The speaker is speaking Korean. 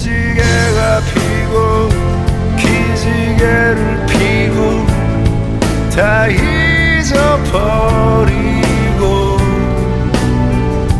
지게가 피고 기지개를 피고 다 잊어버려.